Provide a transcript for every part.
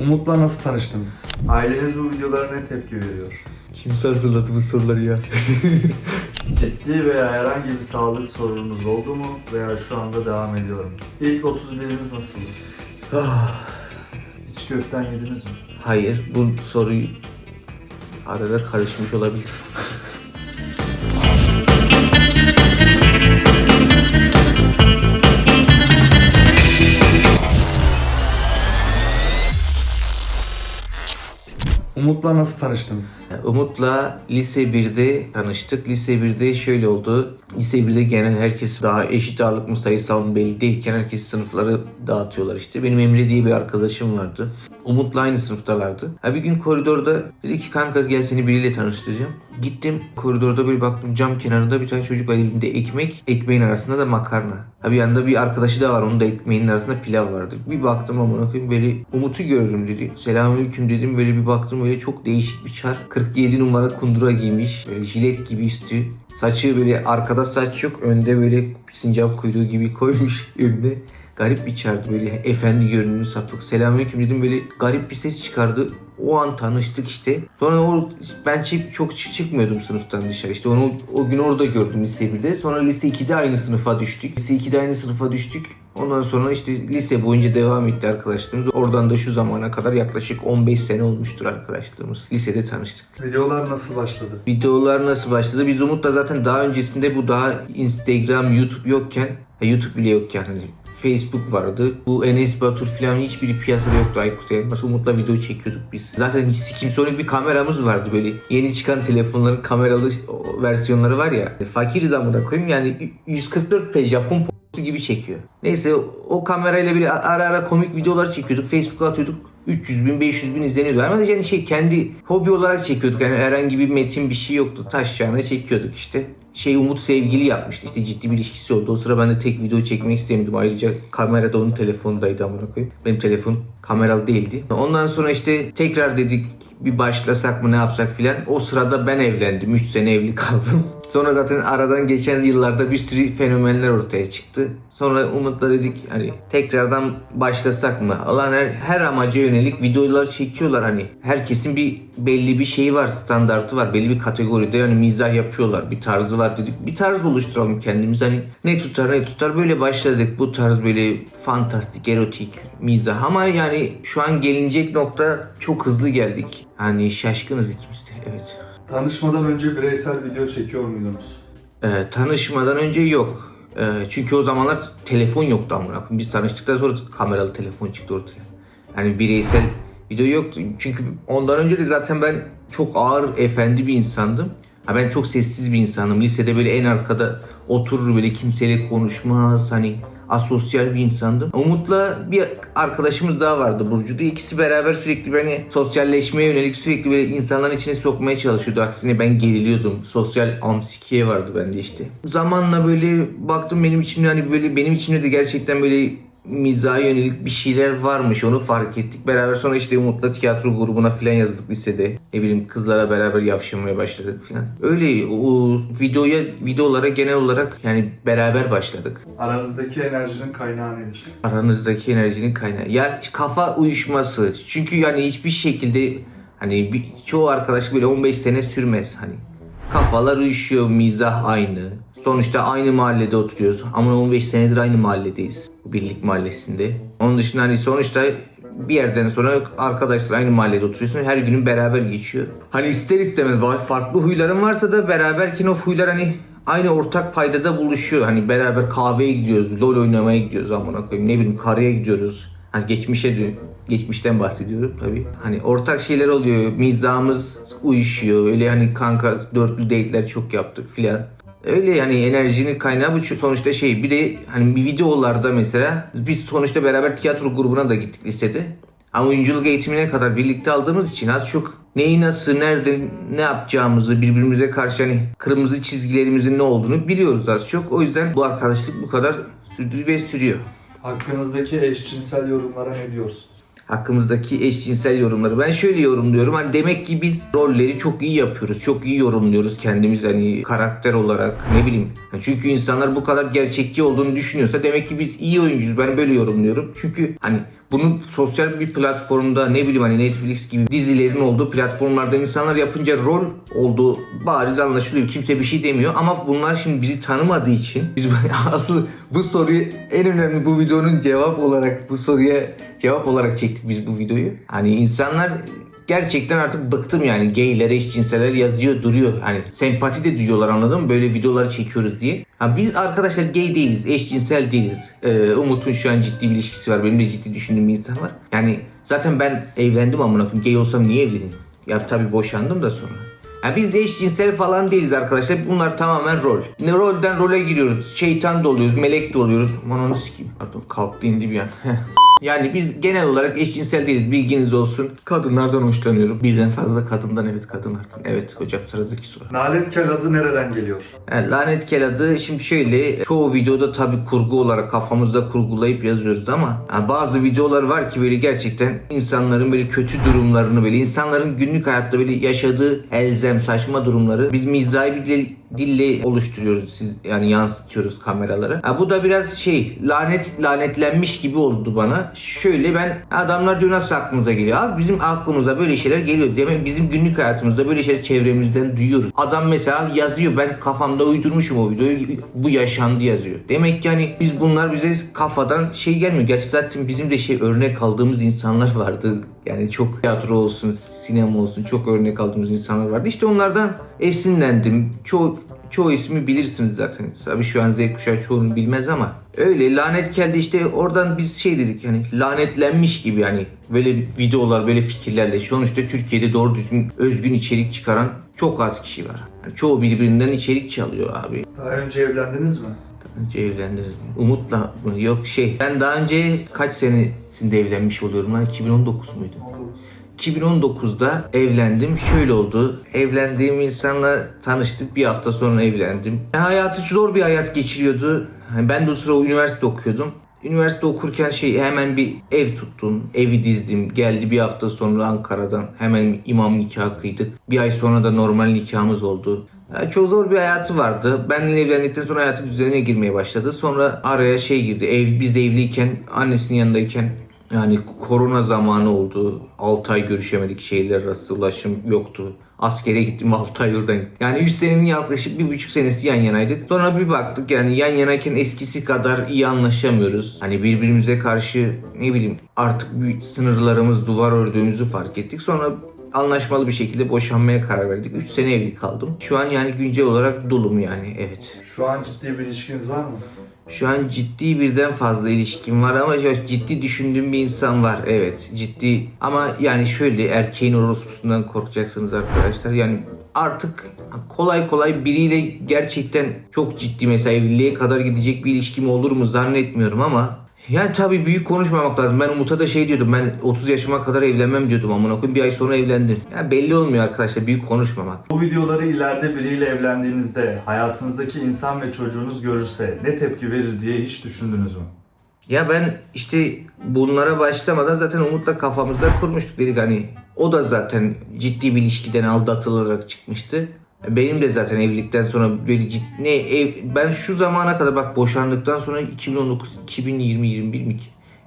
Umut'la nasıl tanıştınız? Aileniz bu videolara ne tepki veriyor? Kimse hazırladı bu soruları ya. Ciddi veya herhangi bir sağlık sorununuz oldu mu veya şu anda devam ediyor mu? İlk 31'iniz nasıl? Hiç gökten yediniz mi? Hayır, bu soruyu arada karışmış olabilir. Umut'la nasıl tanıştınız? Umut'la lise 1'de tanıştık. Lise 1'de şöyle oldu. Lise 1'de genel herkes daha eşit ağırlık mı sayısal mı belli değilken herkes sınıfları dağıtıyorlar işte. Benim Emre diye bir arkadaşım vardı. Umut'la aynı sınıftalardı. Ha bir gün koridorda dedi ki kanka gel seni biriyle tanıştıracağım. Gittim koridorda bir baktım cam kenarında bir tane çocuk elinde ekmek. Ekmeğin arasında da makarna. Ha bir yanda bir arkadaşı da var onun da ekmeğin arasında pilav vardı. Bir baktım amına koyayım böyle Umut'u gördüm dedi. Selamünaleyküm dedim böyle bir baktım böyle çok değişik bir çar. 47 numara kundura giymiş. Böyle jilet gibi üstü. Saçı böyle arkada saç yok önde böyle sincap kuyruğu gibi koymuş önüne. Garip bir çardı böyle efendi görünümlü sapık. Selamünaleyküm dedim böyle garip bir ses çıkardı. O an tanıştık işte. Sonra o, ben çık, çok çı- çıkmıyordum sınıftan dışarı. İşte onu o gün orada gördüm lise 1'de. Sonra lise 2'de aynı sınıfa düştük. Lise 2'de aynı sınıfa düştük. Ondan sonra işte lise boyunca devam etti arkadaşlığımız. Oradan da şu zamana kadar yaklaşık 15 sene olmuştur arkadaşlığımız. Lisede tanıştık. Videolar nasıl başladı? Videolar nasıl başladı? Biz Umut'la zaten daha öncesinde bu daha Instagram, YouTube yokken, YouTube bile yokken hani Facebook vardı. Bu Enes Batur falan hiçbiri piyasada yoktu Aykut Elmas. Umut'la video çekiyorduk biz. Zaten sikim sonu bir kameramız vardı böyle. Yeni çıkan telefonların kameralı versiyonları var ya. Fakiriz amına koyayım yani 144p Japon p- gibi çekiyor. Neyse o kamerayla bir ara ara komik videolar çekiyorduk. Facebook'a atıyorduk. 300 bin 500 bin izleniyordu. Ama yani şey kendi hobi olarak çekiyorduk. Yani herhangi bir metin bir şey yoktu. Taş çekiyorduk işte. Şey Umut sevgili yapmıştı. İşte ciddi bir ilişkisi oldu. O sıra ben de tek video çekmek istemedim. Ayrıca kamera da onun telefonundaydı amına koyayım. Benim telefon kameralı değildi. Ondan sonra işte tekrar dedik bir başlasak mı ne yapsak filan. O sırada ben evlendim. 3 sene evli kaldım. Sonra zaten aradan geçen yıllarda bir sürü fenomenler ortaya çıktı. Sonra Umut'la dedik hani tekrardan başlasak mı? Alan her, her amaca yönelik videolar çekiyorlar hani. Herkesin bir belli bir şeyi var, standartı var. Belli bir kategoride yani mizah yapıyorlar. Bir tarzı var dedik. Bir tarz oluşturalım kendimiz. Hani ne tutar ne tutar böyle başladık. Bu tarz böyle fantastik, erotik mizah. Ama yani şu an gelinecek nokta çok hızlı geldik. Hani şaşkınız ikimiz de. Evet. Tanışmadan önce bireysel video çekiyor muydunuz? Ee, tanışmadan önce yok. Ee, çünkü o zamanlar telefon yoktu amına. Biz tanıştıktan sonra kameralı telefon çıktı ortaya. Yani bireysel video yoktu. Çünkü ondan önce de zaten ben çok ağır efendi bir insandım. Ha ben çok sessiz bir insanım. Lisede böyle en arkada oturur böyle kimseyle konuşmaz hani asosyal bir insandım. Umut'la bir arkadaşımız daha vardı Burcu diye. İkisi beraber sürekli beni sosyalleşmeye yönelik sürekli böyle insanların içine sokmaya çalışıyordu. Aksine ben geriliyordum. Sosyal amsikiye vardı bende işte. Zamanla böyle baktım benim içimde hani böyle benim içimde de gerçekten böyle mizaha yönelik bir şeyler varmış onu fark ettik. Beraber sonra işte Umut'la tiyatro grubuna falan yazdık lisede. Ne bileyim kızlara beraber yavşamaya başladık falan. Öyle o videoya videolara genel olarak yani beraber başladık. Aranızdaki enerjinin kaynağı nedir? Aranızdaki enerjinin kaynağı. Ya kafa uyuşması. Çünkü yani hiçbir şekilde hani bir, çoğu arkadaş böyle 15 sene sürmez hani. Kafalar uyuşuyor, mizah aynı. Sonuçta aynı mahallede oturuyoruz. Ama 15 senedir aynı mahalledeyiz. Birlik mahallesinde. Onun dışında hani sonuçta bir yerden sonra arkadaşlar aynı mahallede oturuyorsun. Her günün beraber geçiyor. Hani ister istemez farklı huyların varsa da beraberken o huylar hani aynı ortak paydada buluşuyor. Hani beraber kahveye gidiyoruz, lol oynamaya gidiyoruz amına koyayım. Ne bileyim karaya gidiyoruz. Hani geçmişe dön geçmişten bahsediyorum tabii. Hani ortak şeyler oluyor. Mizahımız uyuşuyor. Öyle hani kanka dörtlü date'ler çok yaptık filan. Öyle yani enerjinin kaynağı bu sonuçta şey. Bir de hani bir videolarda mesela biz sonuçta beraber tiyatro grubuna da gittik lisede. Ama oyunculuk eğitimine kadar birlikte aldığımız için az çok neyi nasıl, nerede, ne yapacağımızı, birbirimize karşı hani kırmızı çizgilerimizin ne olduğunu biliyoruz az çok. O yüzden bu arkadaşlık bu kadar sürdü ve sürüyor. Hakkınızdaki eşcinsel yorumlara ne diyorsunuz? Hakkımızdaki eşcinsel yorumları. Ben şöyle yorumluyorum. Hani demek ki biz rolleri çok iyi yapıyoruz. Çok iyi yorumluyoruz kendimiz hani karakter olarak ne bileyim. Çünkü insanlar bu kadar gerçekçi olduğunu düşünüyorsa demek ki biz iyi oyuncuyuz. Ben böyle yorumluyorum. Çünkü hani bunun sosyal bir platformda ne bileyim hani Netflix gibi dizilerin olduğu platformlarda insanlar yapınca rol olduğu bariz anlaşılıyor. Kimse bir şey demiyor ama bunlar şimdi bizi tanımadığı için biz asıl bu soruyu en önemli bu videonun cevap olarak bu soruya cevap olarak çektik biz bu videoyu. Hani insanlar gerçekten artık bıktım yani gayler, eşcinseller yazıyor duruyor. Hani sempati de duyuyorlar anladın mı? Böyle videoları çekiyoruz diye. Ha, biz arkadaşlar gay değiliz, eşcinsel değiliz. Ee, Umut'un şu an ciddi bir ilişkisi var. Benim de ciddi düşündüğüm bir insan var. Yani zaten ben evlendim amına koyayım. Gay olsam niye evleneyim? Ya tabii boşandım da sonra. Ya biz eşcinsel falan değiliz arkadaşlar. Bunlar tamamen rol. Ne rolden role giriyoruz. Şeytan da oluyoruz, melek de oluyoruz. Ananı sikeyim. Pardon kalktı indi bir an. Yani biz genel olarak eşcinsel değiliz bilginiz olsun. Kadınlardan hoşlanıyorum. Birden fazla kadından evet kadınlardan. Evet hocam sıradaki soru. Nalet kel adı nereden geliyor? Yani lanet kel adı şimdi şöyle çoğu videoda tabi kurgu olarak kafamızda kurgulayıp yazıyoruz ama yani bazı videolar var ki böyle gerçekten insanların böyle kötü durumlarını böyle insanların günlük hayatta böyle yaşadığı elzem saçma durumları biz mizahi bir dille oluşturuyoruz siz yani yansıtıyoruz kameralara. Ha, bu da biraz şey lanet lanetlenmiş gibi oldu bana. Şöyle ben adamlar diyor nasıl aklınıza geliyor? Abi bizim aklımıza böyle şeyler geliyor. Demek bizim günlük hayatımızda böyle şeyler çevremizden duyuyoruz. Adam mesela yazıyor ben kafamda uydurmuşum o videoyu bu yaşandı yazıyor. Demek ki hani biz bunlar bize kafadan şey gelmiyor. Gerçi zaten bizim de şey örnek aldığımız insanlar vardı. Yani çok tiyatro olsun, sinema olsun çok örnek aldığımız insanlar vardı. İşte onlardan esinlendim. Çoğu çoğu ismi bilirsiniz zaten. Tabii şu an Z kuşağı çoğunu bilmez ama öyle lanet geldi işte oradan biz şey dedik yani lanetlenmiş gibi yani böyle videolar böyle fikirlerle sonuçta Türkiye'de doğru düzgün özgün içerik çıkaran çok az kişi var. Yani çoğu birbirinden içerik çalıyor abi. Daha önce evlendiniz mi? Önce evlendiniz? Umut'la? Yok şey. Ben daha önce kaç senesinde evlenmiş oluyorum lan? 2019 muydu? 2019'da evlendim. Şöyle oldu. Evlendiğim insanla tanıştık. Bir hafta sonra evlendim. Yani hayatı zor bir hayat geçiriyordu. Yani ben de o sıra üniversite okuyordum. Üniversite okurken şey hemen bir ev tuttum. Evi dizdim. Geldi bir hafta sonra Ankara'dan. Hemen imam nikahı kıydık. Bir ay sonra da normal nikahımız oldu. Yani çok zor bir hayatı vardı. Benimle evlendikten sonra hayatı düzenine girmeye başladı. Sonra araya şey girdi. Ev biz evliyken, annesinin yanındayken yani korona zamanı oldu. 6 ay görüşemedik. Şehirler arası ulaşım yoktu. Askere gittim 6 ay oradan. Yani 3 senenin yaklaşık bir buçuk senesi yan yanaydık. Sonra bir baktık yani yan yanayken eskisi kadar iyi anlaşamıyoruz. Hani birbirimize karşı ne bileyim artık bir sınırlarımız duvar ördüğümüzü fark ettik. Sonra anlaşmalı bir şekilde boşanmaya karar verdik. 3 sene evli kaldım. Şu an yani güncel olarak dolum yani evet. Şu an ciddi bir ilişkiniz var mı? Şu an ciddi birden fazla ilişkim var ama ciddi düşündüğüm bir insan var. Evet ciddi ama yani şöyle erkeğin orospusundan korkacaksınız arkadaşlar. Yani artık kolay kolay biriyle gerçekten çok ciddi mesela evliliğe kadar gidecek bir ilişkim olur mu zannetmiyorum ama yani tabii büyük konuşmamak lazım. Ben Umut'a da şey diyordum. Ben 30 yaşıma kadar evlenmem diyordum amına koyayım. Bir ay sonra evlendim. Yani belli olmuyor arkadaşlar. Büyük konuşmamak. Bu videoları ileride biriyle evlendiğinizde hayatınızdaki insan ve çocuğunuz görürse ne tepki verir diye hiç düşündünüz mü? Ya ben işte bunlara başlamadan zaten Umut'la kafamızda kurmuştuk dedik hani o da zaten ciddi bir ilişkiden aldatılarak çıkmıştı. Benim de zaten evlilikten sonra böyle ciddi ne ev ben şu zamana kadar bak boşandıktan sonra 2019 2020 21 mi?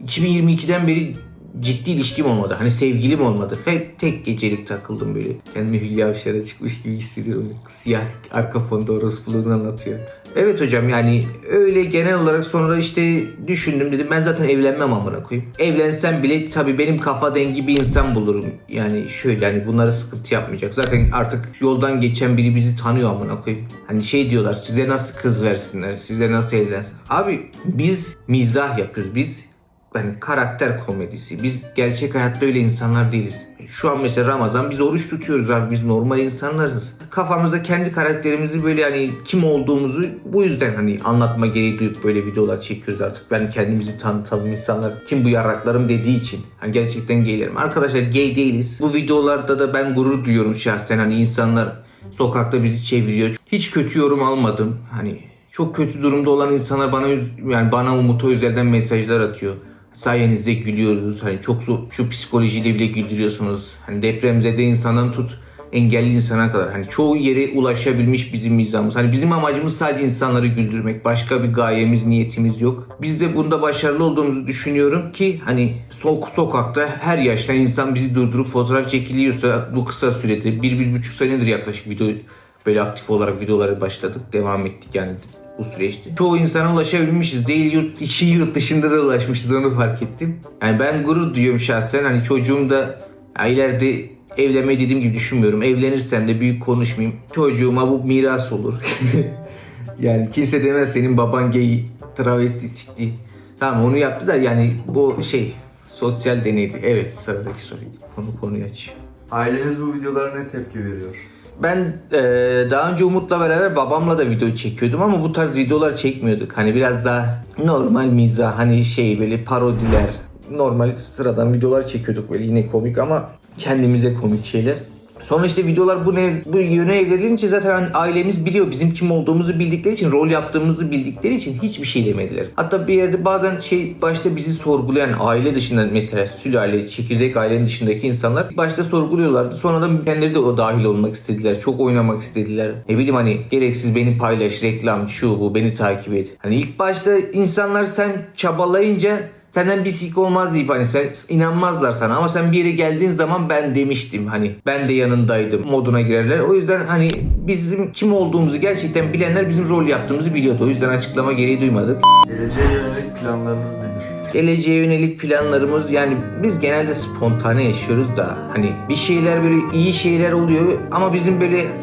2022'den beri ciddi ilişkim olmadı. Hani sevgilim olmadı. Fe tek gecelik takıldım böyle. Kendimi Hülya Avşar'a çıkmış gibi hissediyorum. Siyah arka fonda orospuluğunu anlatıyor. Evet hocam yani öyle genel olarak sonra işte düşündüm dedim ben zaten evlenmem amına koyayım. Evlensem bile tabii benim kafa dengi bir insan bulurum. Yani şöyle hani bunlara sıkıntı yapmayacak. Zaten artık yoldan geçen biri bizi tanıyor amına koyayım. Hani şey diyorlar size nasıl kız versinler, size nasıl evlen. Abi biz mizah yapıyoruz. Biz yani karakter komedisi. Biz gerçek hayatta öyle insanlar değiliz. Şu an mesela Ramazan biz oruç tutuyoruz abi biz normal insanlarız. Kafamızda kendi karakterimizi böyle hani kim olduğumuzu bu yüzden hani anlatma gereği duyup böyle videolar çekiyoruz artık. Ben kendimizi tanıtalım insanlar kim bu yarraklarım dediği için. Hani gerçekten gaylerim. Arkadaşlar gay değiliz. Bu videolarda da ben gurur duyuyorum şahsen hani insanlar sokakta bizi çeviriyor. Hiç kötü yorum almadım. Hani çok kötü durumda olan insanlar bana yani bana Umut'a özelden mesajlar atıyor. Sayenizde gülüyoruz. Hani çok zor, şu psikolojiyle bile güldürüyorsunuz. Hani depremzede insandan tut engelli insana kadar hani çoğu yere ulaşabilmiş bizim mizahımız. Hani bizim amacımız sadece insanları güldürmek. Başka bir gayemiz, niyetimiz yok. Biz de bunda başarılı olduğumuzu düşünüyorum ki hani sok sokakta her yaşta insan bizi durdurup fotoğraf çekiliyorsa bu kısa sürede bir, bir buçuk senedir yaklaşık video böyle aktif olarak videolara başladık. Devam ettik yani bu süreçte. Çoğu insana ulaşabilmişiz. Değil yurt içi yurt dışında da ulaşmışız onu fark ettim. Yani ben gurur duyuyorum şahsen. Hani çocuğum da ya ileride evlenmeyi dediğim gibi düşünmüyorum. Evlenirsem de büyük konuşmayayım. Çocuğuma bu miras olur. yani kimse demez senin baban gay, travesti sikti. Tamam onu yaptı da yani bu şey sosyal deneydi. Evet sıradaki soru. Konu konuyu aç. Aileniz bu videolara ne tepki veriyor? Ben eee, daha önce Umut'la beraber babamla da video çekiyordum ama bu tarz videolar çekmiyorduk. Hani biraz daha normal mizah hani şey böyle parodiler, normal sıradan videolar çekiyorduk böyle yine komik ama kendimize komik şeyler. Sonra işte videolar bu, ne, bu yöne evrilince zaten hani ailemiz biliyor bizim kim olduğumuzu bildikleri için, rol yaptığımızı bildikleri için hiçbir şey demediler. Hatta bir yerde bazen şey başta bizi sorgulayan aile dışında mesela sülale, çekirdek ailenin dışındaki insanlar başta sorguluyorlardı. Sonradan kendileri de o dahil olmak istediler. Çok oynamak istediler. Ne bileyim hani gereksiz beni paylaş, reklam, şu bu, beni takip et. Hani ilk başta insanlar sen çabalayınca senden bir sik olmaz deyip hani sen inanmazlar sana ama sen bir yere geldiğin zaman ben demiştim hani ben de yanındaydım moduna girerler. O yüzden hani bizim kim olduğumuzu gerçekten bilenler bizim rol yaptığımızı biliyordu. O yüzden açıklama gereği duymadık. Geleceğe yönelik planlarınız nedir? Geleceğe yönelik planlarımız yani biz genelde spontane yaşıyoruz da hani bir şeyler böyle iyi şeyler oluyor ama bizim böyle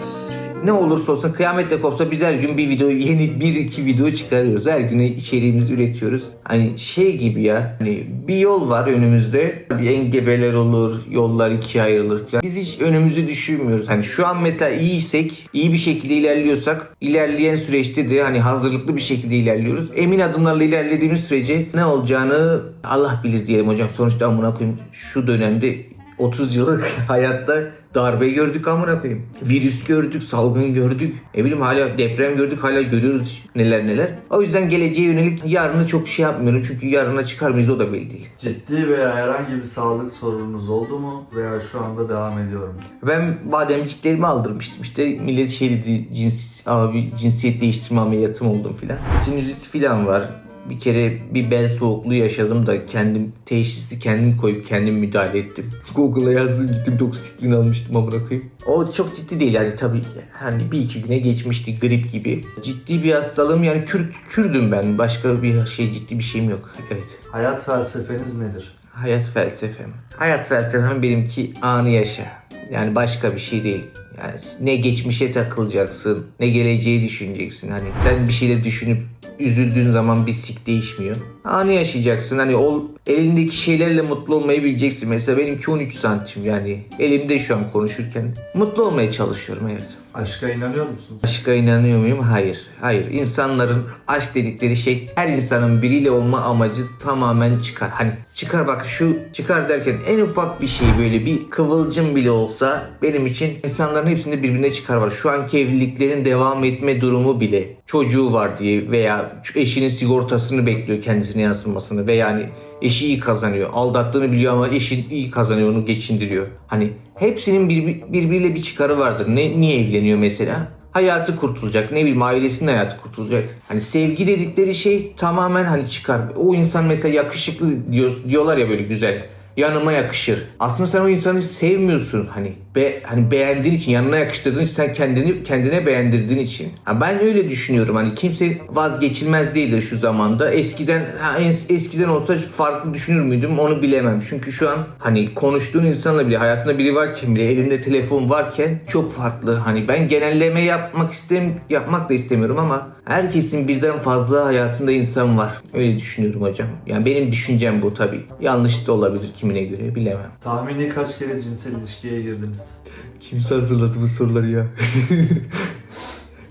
ne olursa olsun kıyamet de kopsa biz her gün bir video yeni bir iki video çıkarıyoruz. Her gün içeriğimizi üretiyoruz. Hani şey gibi ya hani bir yol var önümüzde. Bir engebeler olur, yollar ikiye ayrılır falan. Biz hiç önümüzü düşünmüyoruz. Hani şu an mesela iyiysek, iyi bir şekilde ilerliyorsak ilerleyen süreçte de hani hazırlıklı bir şekilde ilerliyoruz. Emin adımlarla ilerlediğimiz sürece ne olacağını Allah bilir diyelim hocam. Sonuçta amına koyayım şu dönemde 30 yıllık hayatta darbe gördük amına koyayım. Virüs gördük, salgın gördük. Ne bileyim hala deprem gördük, hala görüyoruz neler neler. O yüzden geleceğe yönelik yarını çok şey yapmıyorum. Çünkü yarına çıkar mıyız o da belli değil. Ciddi veya herhangi bir sağlık sorununuz oldu mu veya şu anda devam ediyor mu? Ben bademciklerimi aldırmıştım işte millet şey dedi cins, abi cinsiyet değiştirme ameliyatım oldum filan. Sinüzit filan var. Bir kere bir bel soğukluğu yaşadım da kendim teşhisi kendim koyup kendim müdahale ettim. Google'a yazdım gittim toksikliğini almıştım amına koyayım. O çok ciddi değil yani tabii hani bir iki güne geçmişti grip gibi. Ciddi bir hastalığım yani Kürt, Kürdüm ben başka bir şey ciddi bir şeyim yok. Evet. Hayat felsefeniz nedir? Hayat felsefem. Hayat felsefem benimki anı yaşa. Yani başka bir şey değil. Yani ne geçmişe takılacaksın, ne geleceği düşüneceksin. Hani sen bir şeyler düşünüp üzüldüğün zaman bir sik değişmiyor. Anı yaşayacaksın. Hani ol, elindeki şeylerle mutlu olmayı bileceksin. Mesela benimki 13 santim yani. Elimde şu an konuşurken. Mutlu olmaya çalışıyorum evet. Aşka inanıyor musunuz? Aşka inanıyor muyum? Hayır. Hayır. İnsanların aşk dedikleri şey her insanın biriyle olma amacı tamamen çıkar. Hani çıkar bak şu çıkar derken en ufak bir şey böyle bir kıvılcım bile olsa benim için insanların hepsinde birbirine çıkar var. Şu anki evliliklerin devam etme durumu bile çocuğu var diye veya eşinin sigortasını bekliyor kendisine yansımasını ve yani eşi iyi kazanıyor. Aldattığını biliyor ama eşi iyi kazanıyor onu geçindiriyor. Hani hepsinin bir, birbiriyle bir çıkarı vardır. Ne, niye evleniyor mesela? Hayatı kurtulacak. Ne bileyim ailesinin hayatı kurtulacak. Hani sevgi dedikleri şey tamamen hani çıkar. O insan mesela yakışıklı diyor, diyorlar ya böyle güzel yanıma yakışır. Aslında sen o insanı sevmiyorsun hani. Be, hani beğendiğin için, yanına yakıştırdığın için, sen kendini kendine beğendirdiğin için. Ha, ben öyle düşünüyorum hani kimse vazgeçilmez değildir şu zamanda. Eskiden ha, es- eskiden olsa farklı düşünür müydüm onu bilemem. Çünkü şu an hani konuştuğun insanla bile hayatında biri varken bile elinde telefon varken çok farklı. Hani ben genelleme yapmak istem yapmak da istemiyorum ama herkesin birden fazla hayatında insan var. Öyle düşünüyorum hocam. Yani benim düşüncem bu tabii. Yanlış da olabilir kimine göre bilemem. Tahmini kaç kere cinsel ilişkiye girdiniz? Kimse hazırladı bu soruları ya?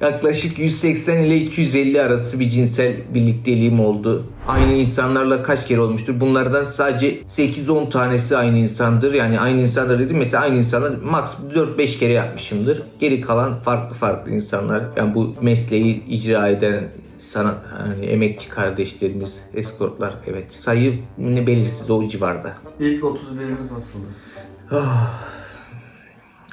Yaklaşık 180 ile 250 arası bir cinsel birlikteliğim oldu. Aynı insanlarla kaç kere olmuştur? Bunlardan sadece 8-10 tanesi aynı insandır. Yani aynı insanlar dedim mesela aynı insanlar max 4-5 kere yapmışımdır. Geri kalan farklı farklı insanlar. Yani bu mesleği icra eden sanat hani emekçi kardeşlerimiz, eskortlar evet. Sayı ne belirsiz o civarda. İlk 31'iniz nasıldı?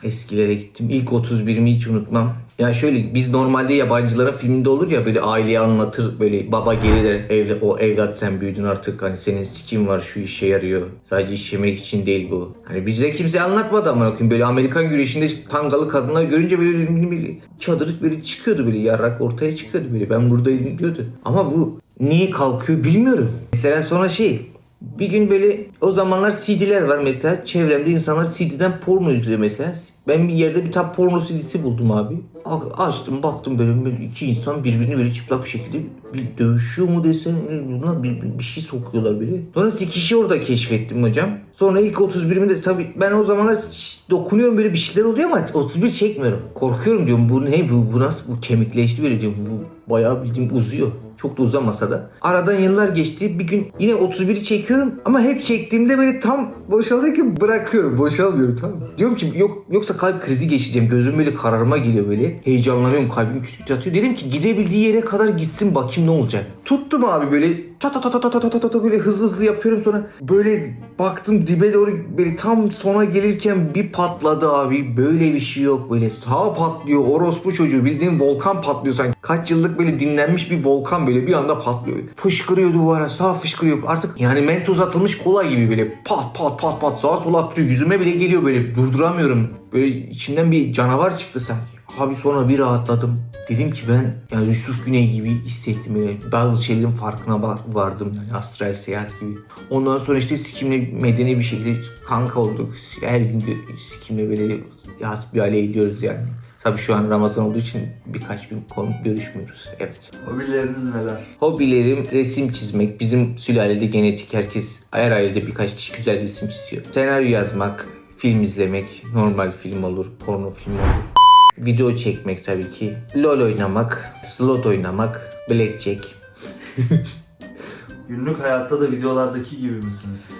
Eskilere gittim. İlk 31'imi hiç unutmam. Ya şöyle biz normalde yabancıların filminde olur ya böyle aileyi anlatır böyle baba gelir evla, o evlat sen büyüdün artık hani senin sikin var şu işe yarıyor. Sadece iş yemek için değil bu. Hani bize kimse anlatmadı ama koyayım böyle Amerikan güreşinde tangalı kadınlar görünce böyle, böyle çadırı böyle çıkıyordu böyle yarrak ortaya çıkıyordu böyle ben buradaydım diyordu. Ama bu niye kalkıyor bilmiyorum. Mesela sonra şey bir gün böyle o zamanlar CD'ler var mesela. Çevremde insanlar CD'den porno izliyor mesela. Ben bir yerde bir tane porno CD'si buldum abi. Açtım baktım böyle, böyle iki insan birbirini böyle çıplak bir şekilde bir dövüşüyor mu desen buna bir, bir, bir şey sokuyorlar böyle. Sonra kişi orada keşfettim hocam. Sonra ilk 31'imde tabii ben o zamanlar dokunuyorum böyle bir şeyler oluyor ama 31 çekmiyorum. Korkuyorum diyorum bu ne bu, bu nasıl bu kemikleşti böyle diyorum. Bu bayağı bildiğim uzuyor. Çok da uzamasa da. Aradan yıllar geçti. Bir gün yine 31'i çekiyorum ama hep çektiğimde böyle tam boşalırken bırakıyorum. Boşalmıyorum tamam? Diyorum ki yok yoksa kalp krizi geçeceğim. Gözüm böyle kararma geliyor böyle. Heyecanlanıyorum. Kalbim küt küt atıyor. Dedim ki gidebildiği yere kadar gitsin bakayım ne olacak. Tuttum abi böyle ta ta ta ta ta ta ta ta ta böyle hızlı hızlı yapıyorum sonra böyle baktım dibe doğru böyle tam sona gelirken bir patladı abi. Böyle bir şey yok böyle sağ patlıyor orospu çocuğu bildiğin volkan patlıyor sanki. Kaç yıllık böyle dinlenmiş bir volkan böyle bir anda patlıyor. Fışkırıyor duvara sağ fışkırıyor. Artık yani mentos atılmış kola gibi böyle pat pat pat pat sağa sola attırıyor. Yüzüme bile geliyor böyle durduramıyorum. Böyle içimden bir canavar çıktı sanki. Abi sonra bir rahatladım. Dedim ki ben yani Yusuf Güney gibi hissettim. Yani bazı şeylerin farkına var- vardım. Yani astral seyahat gibi. Ondan sonra işte Sikim'le medeni bir şekilde kanka olduk. Her gün Sikim'le böyle hasbihale ediyoruz yani. Tabii şu an Ramazan olduğu için birkaç gün konu görüşmüyoruz. Evet. Hobileriniz neler? Hobilerim resim çizmek. Bizim sülalede genetik herkes her ailede birkaç kişi güzel resim çiziyor. Senaryo yazmak, film izlemek, normal film olur, porno film olur. Video çekmek tabii ki. LoL oynamak, slot oynamak, blackjack. Günlük hayatta da videolardaki gibi misiniz?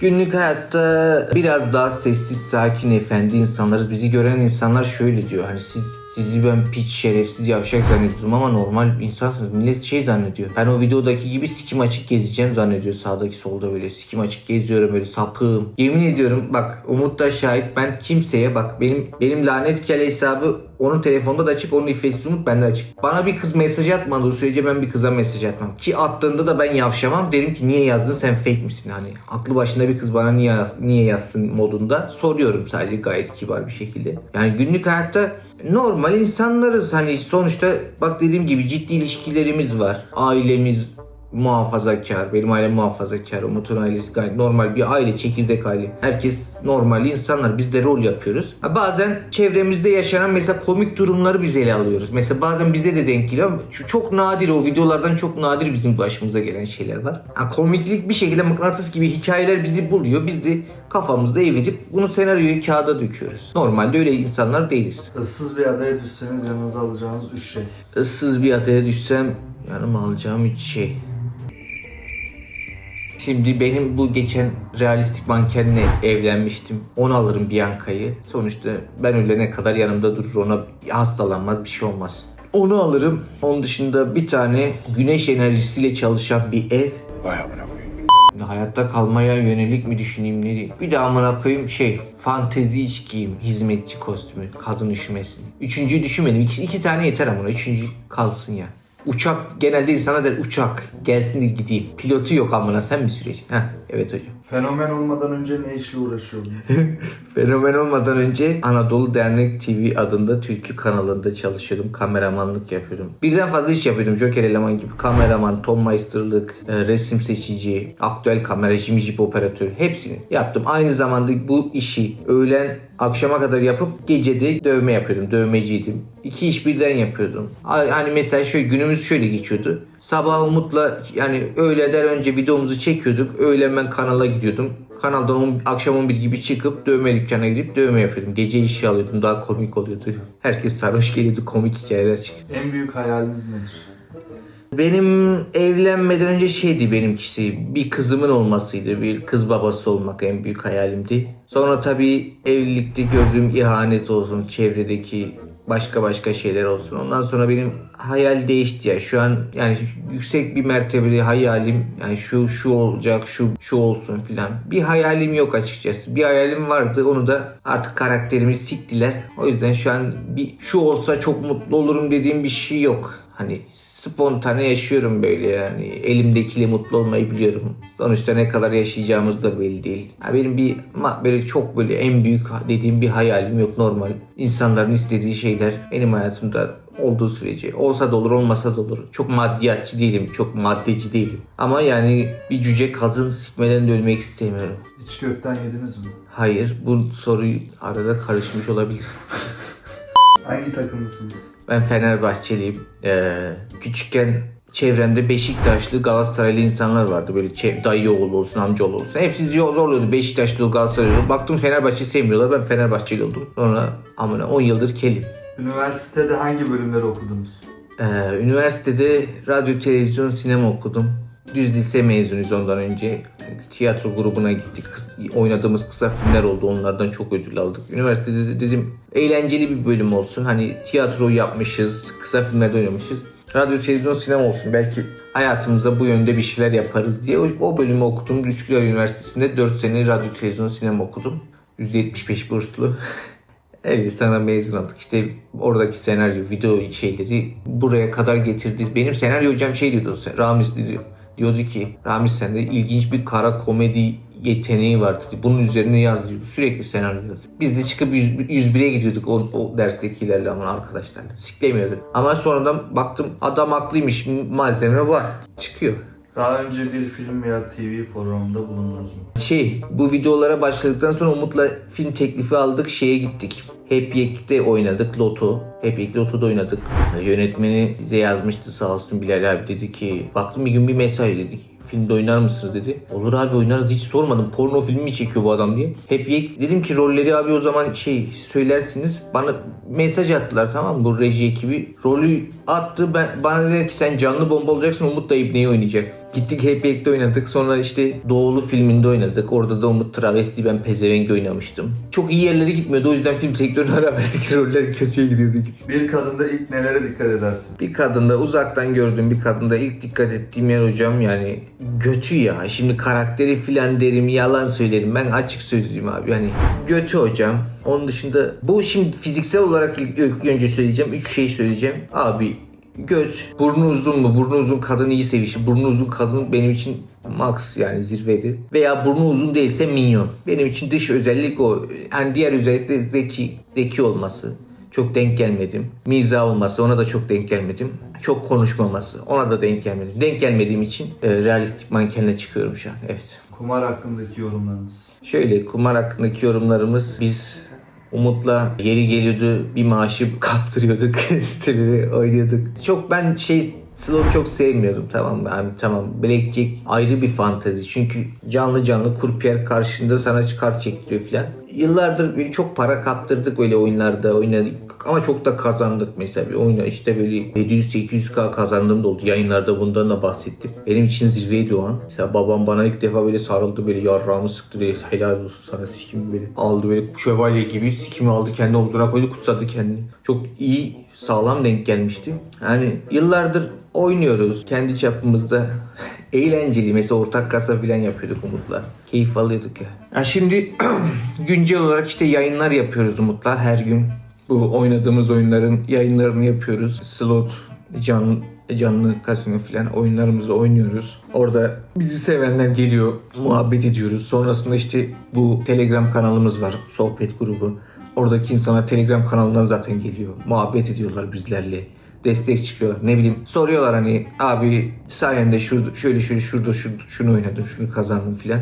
Günlük hayatta biraz daha sessiz, sakin, efendi insanlarız. Bizi gören insanlar şöyle diyor. Hani siz sizi ben piç, şerefsiz, yavşak zannediyordum ama normal insansınız. Millet şey zannediyor. Ben o videodaki gibi sikim açık gezeceğim zannediyor. Sağdaki solda böyle sikim açık geziyorum böyle sapığım. Yemin ediyorum bak Umut da şahit. Ben kimseye bak benim benim lanet kele hesabı onun telefonda da açık, onun ifesi Umut bende açık. Bana bir kız mesaj atmadığı sürece ben bir kıza mesaj atmam. Ki attığında da ben yavşamam. Derim ki niye yazdın sen fake misin hani. Aklı başında bir kız bana niye, yaz- niye yazsın modunda soruyorum sadece gayet kibar bir şekilde. Yani günlük hayatta normal insanlarız hani sonuçta bak dediğim gibi ciddi ilişkilerimiz var. Ailemiz muhafazakar. Benim ailem muhafazakar. Umut'un ailesi gayet normal bir aile, çekirdek aile. Herkes normal insanlar. Biz de rol yapıyoruz. Ha, bazen çevremizde yaşanan mesela komik durumları biz ele alıyoruz. Mesela bazen bize de denk geliyor ama şu çok nadir o videolardan çok nadir bizim başımıza gelen şeyler var. Ha, komiklik bir şekilde mıknatıs gibi hikayeler bizi buluyor. Biz de kafamızda evirip bunu senaryoyu kağıda döküyoruz. Normalde öyle insanlar değiliz. Issız bir adaya düşseniz yanınıza alacağınız üç şey. ıssız bir adaya düşsem yanıma alacağım üç şey. Şimdi benim bu geçen realistik mankenle evlenmiştim. Onu alırım Bianca'yı. Sonuçta ben ölene kadar yanımda durur. Ona hastalanmaz bir şey olmaz. Onu alırım. Onun dışında bir tane güneş enerjisiyle çalışan bir ev. Vay amına koyayım. Hayatta kalmaya yönelik mi düşüneyim ne diyeyim. Bir de amına koyayım şey fantezi iş giyeyim. Hizmetçi kostümü. Kadın üşümesin. Üçüncüyü düşünmedim. İki, iki tane yeter ama. Üçüncü kalsın ya. Uçak genelde insana der uçak gelsin de gideyim. Pilotu yok amına sen mi süreceksin? Heh, evet hocam. Fenomen olmadan önce ne işle uğraşıyordunuz? Fenomen olmadan önce Anadolu Dernek TV adında türkü kanalında çalışıyordum. Kameramanlık yapıyordum. Birden fazla iş yapıyordum. Joker eleman gibi. Kameraman, ton meisterlık, e, resim seçici, aktüel kamera, jimmy jip operatörü hepsini yaptım. Aynı zamanda bu işi öğlen akşama kadar yapıp gecede dövme yapıyordum. Dövmeciydim. İki iş birden yapıyordum. Hani mesela şöyle günümüz şöyle geçiyordu. Sabah Umut'la yani öğleden önce videomuzu çekiyorduk. Öğlen ben kanala gidiyordum. Kanaldan on- akşam 11 gibi çıkıp dövme dükkanına gidip dövme yapıyordum. Gece işi alıyordum. Daha komik oluyordu. Herkes sarhoş geliyordu. Komik hikayeler çıkıyordu. en büyük hayaliniz nedir? Benim evlenmeden önce şeydi benimkisi bir kızımın olmasıydı. Bir kız babası olmak en büyük hayalimdi. Sonra tabii evlilikte gördüğüm ihanet olsun, çevredeki başka başka şeyler olsun. Ondan sonra benim hayal değişti ya. Şu an yani yüksek bir mertebeli hayalim yani şu şu olacak, şu şu olsun filan. Bir hayalim yok açıkçası. Bir hayalim vardı. Onu da artık karakterimi siktiler. O yüzden şu an bir şu olsa çok mutlu olurum dediğim bir şey yok. Hani spontane yaşıyorum böyle yani. Elimdekiyle mutlu olmayı biliyorum. Sonuçta ne kadar yaşayacağımız da belli değil. Ya benim bir böyle çok böyle en büyük dediğim bir hayalim yok normal. İnsanların istediği şeyler benim hayatımda olduğu sürece olsa da olur olmasa da olur. Çok maddiyatçı değilim, çok maddeci değilim. Ama yani bir cüce kadın sikmeden de ölmek istemiyorum. Hiç gökten yediniz mi? Hayır, bu soruyu arada karışmış olabilir. Hangi takımlısınız? Ben Fenerbahçeliyim. Ee, küçükken çevremde Beşiktaşlı, Galatasaraylı insanlar vardı. Böyle dayı oğlu olsun, amca oğlu olsun. Hepsi zor- zorluyordu. Beşiktaşlı, Galatasaraylı. Baktım Fenerbahçe sevmiyorlar. Ben Fenerbahçeli oldum. Sonra amına 10 yıldır kelim. Üniversitede hangi bölümleri okudunuz? Ee, üniversitede radyo, televizyon, sinema okudum. Düz lise mezunuyuz ondan önce. Tiyatro grubuna gittik. Oynadığımız kısa filmler oldu. Onlardan çok ödül aldık. Üniversitede de dedim eğlenceli bir bölüm olsun. Hani tiyatro yapmışız, kısa filmlerde oynamışız. Radyo, televizyon, sinema olsun. Belki hayatımızda bu yönde bir şeyler yaparız diye o, o bölümü okudum. Üsküdar Üniversitesi'nde 4 sene radyo, televizyon, sinema okudum. %75 burslu. Evet sana mezun olduk. İşte oradaki senaryo, video şeyleri buraya kadar getirdi. Benim senaryo hocam şey diyordu, Ramiz diyor. Diyordu ki Ramiz sende ilginç bir kara komedi yeteneği var dedi. Bunun üzerine yaz diyordu. Sürekli senaryo. Biz de çıkıp 100, 101'e gidiyorduk o, o derstekilerle ama arkadaşlarla. Siklemiyorduk. Ama sonradan baktım adam haklıymış malzeme var. Çıkıyor. Daha önce bir film veya TV programında bulundunuz mu? Şey bu videolara başladıktan sonra Umut'la film teklifi aldık şeye gittik. Hep Yek'te oynadık Loto. Hep Yek Loto'da oynadık. Yönetmeni bize yazmıştı sağ olsun Bilal abi dedi ki baktım bir gün bir mesaj dedik. Filmde oynar mısınız dedi. Olur abi oynarız hiç sormadım. Porno filmi mi çekiyor bu adam diye. Hep Yek dedim ki rolleri abi o zaman şey söylersiniz. Bana mesaj attılar tamam mı bu reji ekibi. Rolü attı ben, bana dedi ki sen canlı bomba olacaksın Umut da İbne'yi oynayacak. Gittik hep birlikte oynadık. Sonra işte Doğulu filminde oynadık. Orada da Umut Travesti ben Pezevenk oynamıştım. Çok iyi yerlere gitmiyordu. O yüzden film sektörüne ara verdik. Roller kötüye gidiyordu. Bir kadında ilk nelere dikkat edersin? Bir kadında uzaktan gördüğüm bir kadında ilk dikkat ettiğim yer hocam yani götü ya. Şimdi karakteri filan derim yalan söylerim. Ben açık sözlüyüm abi. Yani götü hocam. Onun dışında bu şimdi fiziksel olarak ilk, ilk önce söyleyeceğim. Üç şey söyleyeceğim. Abi göt. Burnu uzun mu? Burnu uzun kadın iyi sevişir. Burnu uzun kadın benim için max yani zirvedir. Veya burnu uzun değilse minyon. Benim için dış özellik o. Yani diğer özellikle zeki. Zeki olması. Çok denk gelmedim. Miza olması ona da çok denk gelmedim. Çok konuşmaması ona da denk gelmedim. Denk gelmediğim için e, realistik mankenle çıkıyorum şu an. Evet. Kumar hakkındaki yorumlarınız. Şöyle kumar hakkındaki yorumlarımız biz Umut'la yeri geliyordu bir maaşı kaptırıyorduk siteleri oynuyorduk. Çok ben şey slot çok sevmiyorum tamam mı? Yani tamam Blackjack ayrı bir fantezi çünkü canlı canlı kurpiyer karşında sana çıkar çektiriyor filan. Yıllardır çok para kaptırdık öyle oyunlarda oynadık ama çok da kazandık mesela bir oyuna işte böyle 700-800k kazandığım da oldu yayınlarda bundan da bahsettim. Benim için zirveydi o an. Mesela babam bana ilk defa böyle sarıldı böyle yarrağımı sıktı böyle helal olsun sana sikim böyle aldı böyle şövalye gibi sikimi aldı kendi omzuna koydu kutsadı kendini. Çok iyi sağlam denk gelmişti. Yani yıllardır oynuyoruz kendi çapımızda. Eğlenceli mesela ortak kasa falan yapıyorduk Umut'la. Keyif alıyorduk ya. ya şimdi güncel olarak işte yayınlar yapıyoruz Umut'la her gün. Bu oynadığımız oyunların yayınlarını yapıyoruz. Slot, canlı, canlı kasino falan oyunlarımızı oynuyoruz. Orada bizi sevenler geliyor, muhabbet ediyoruz. Sonrasında işte bu Telegram kanalımız var, sohbet grubu. Oradaki insanlar Telegram kanalından zaten geliyor. Muhabbet ediyorlar bizlerle. Destek çıkıyor. Ne bileyim soruyorlar hani abi sayende şurada şöyle şöyle şurada şurada şunu oynadım şunu kazandım filan.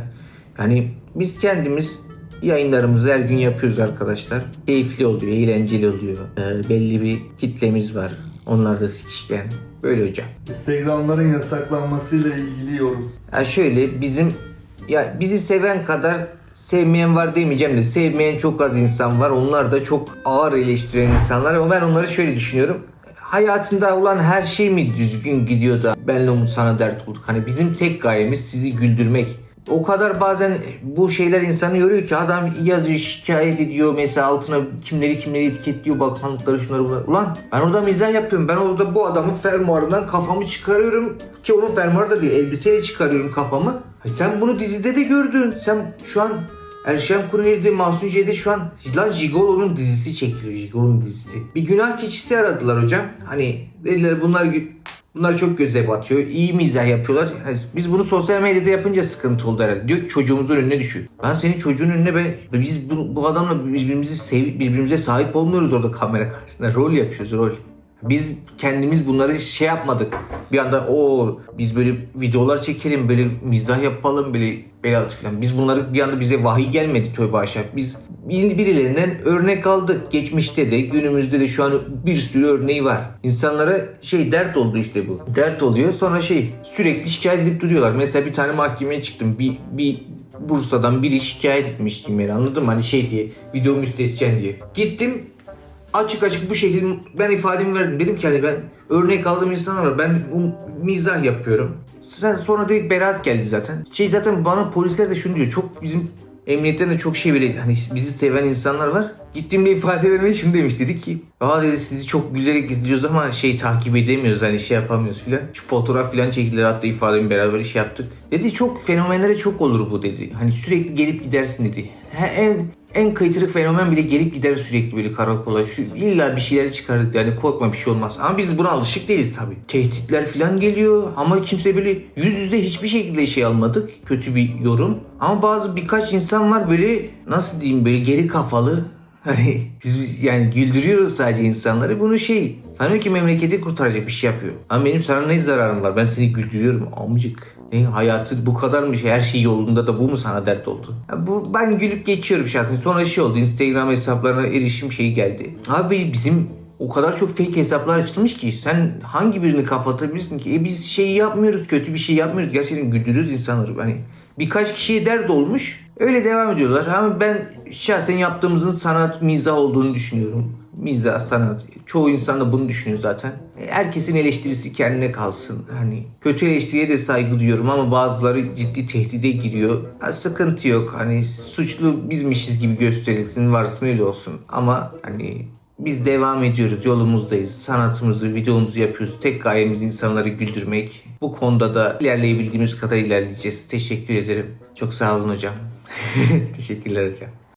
Yani biz kendimiz yayınlarımızı her gün yapıyoruz arkadaşlar. Keyifli oluyor, eğlenceli oluyor. Ee, belli bir kitlemiz var. Onlar da sikişken. Böyle hocam. Instagramların yasaklanmasıyla ilgili yorum. Ya şöyle bizim ya bizi seven kadar sevmeyen var demeyeceğim de sevmeyen çok az insan var. Onlar da çok ağır eleştiren insanlar ama ben onları şöyle düşünüyorum. Hayatında olan her şey mi düzgün gidiyor da benle Umut sana dert olduk. Hani bizim tek gayemiz sizi güldürmek. o kadar bazen bu şeyler insanı yoruyor ki adam yazıyor şikayet ediyor mesela altına kimleri kimleri etiketliyor bakanlıkları şunları bunları. Ulan ben orada mizah yapıyorum ben orada bu adamın fermuarından kafamı çıkarıyorum ki onun fermuarı da değil elbiseyle çıkarıyorum kafamı. Sen bunu dizide de gördün sen şu an Erşen Kuneri'de, Mahsun C'de şu an lan Jigolo'nun dizisi çekiliyor. Jigolo'nun dizisi. Bir günah keçisi aradılar hocam. Hani dediler bunlar bunlar çok göze batıyor. İyi mizah yapıyorlar. Hani biz bunu sosyal medyada yapınca sıkıntı oldu herhalde. Diyor ki çocuğumuzun önüne düşüyor. Ben senin çocuğun önüne ben biz bu, bu adamla birbirimizi sev, birbirimize sahip olmuyoruz orada kamera karşısında. Rol yapıyoruz rol. Biz kendimiz bunları şey yapmadık. Bir anda o biz böyle videolar çekelim, böyle mizah yapalım, böyle belat falan. Biz bunları bir anda bize vahiy gelmedi tövbe aşağı. Biz bir- birilerinden örnek aldık. Geçmişte de günümüzde de şu an bir sürü örneği var. İnsanlara şey dert oldu işte bu. Dert oluyor sonra şey sürekli şikayet edip duruyorlar. Mesela bir tane mahkemeye çıktım. Bir, bir Bursa'dan biri şikayet etmiş yani anladın mı? Hani şey diye video müstescen diye. Gittim açık açık bu şekilde ben ifademi verdim. Dedim ki hani ben örnek aldığım insanlar var. Ben mizah yapıyorum. Sen sonra direkt beraat geldi zaten. Şey zaten bana polisler de şunu diyor. Çok bizim emniyetten de çok şey böyle hani bizi seven insanlar var. Gittiğimde ifade vermeye şunu demiş dedi ki Aa dedi sizi çok gülerek izliyoruz ama şey takip edemiyoruz hani şey yapamıyoruz filan. Şu fotoğraf filan çektiler hatta ifademi beraber iş yaptık. Dedi çok fenomenlere çok olur bu dedi. Hani sürekli gelip gidersin dedi. Ha, en en kıytırık fenomen bile gelip gider sürekli böyle karakola. Şu, illa bir şeyler çıkardık yani korkma bir şey olmaz. Ama biz buna alışık değiliz tabii. Tehditler falan geliyor ama kimse böyle yüz yüze hiçbir şekilde şey almadık. Kötü bir yorum. Ama bazı birkaç insan var böyle nasıl diyeyim böyle geri kafalı. Hani biz yani güldürüyoruz sadece insanları. Bunu şey sanıyor ki memleketi kurtaracak bir şey yapıyor. Ama benim sana ne zararım var? Ben seni güldürüyorum amcık. Ne hayatı bu kadar mı şey her şey yolunda da bu mu sana dert oldu? Ya bu ben gülüp geçiyorum şahsen. Sonra şey oldu Instagram hesaplarına erişim şeyi geldi. Abi bizim o kadar çok fake hesaplar açılmış ki sen hangi birini kapatabilirsin ki? E biz şey yapmıyoruz, kötü bir şey yapmıyoruz. Gerçekten güldürüyoruz insanları. Hani birkaç kişiye dert olmuş. Öyle devam ediyorlar. Ama ben şahsen yaptığımızın sanat, mizah olduğunu düşünüyorum. Mizah, sanat. Çoğu insan da bunu düşünüyor zaten. Herkesin eleştirisi kendine kalsın. Hani kötü eleştiriye de saygı duyuyorum ama bazıları ciddi tehdide giriyor. Ha, sıkıntı yok. Hani suçlu bizmişiz gibi gösterilsin, varsın öyle olsun. Ama hani biz devam ediyoruz, yolumuzdayız. Sanatımızı, videomuzu yapıyoruz. Tek gayemiz insanları güldürmek. Bu konuda da ilerleyebildiğimiz kadar ilerleyeceğiz. Teşekkür ederim. Çok sağ olun hocam. Teşekkürler hocam.